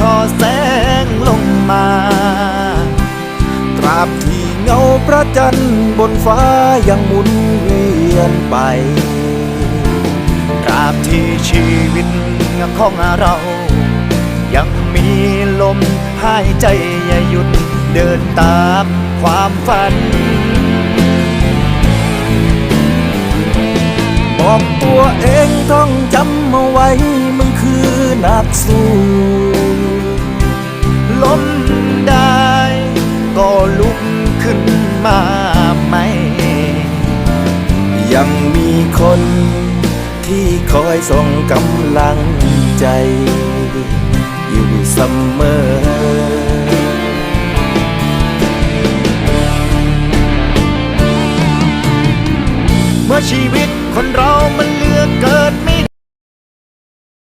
ทอแสงลงมา ตราบที่เงาพระจันทร์บนฟ้ายังหมุนเวียนไป ตราบที่ชีวิตของเรา ยังมีลมหายใจอย่าหยุดเดินตามความฝันบอกตัวเองต้องจำเอาไว้ มันคือนักสู้ มาใหม ยังมีคนที่คอยส่งกำลังใจ อยู่เสมอเมื่อชีวิตคนเรามันเลือกเกิน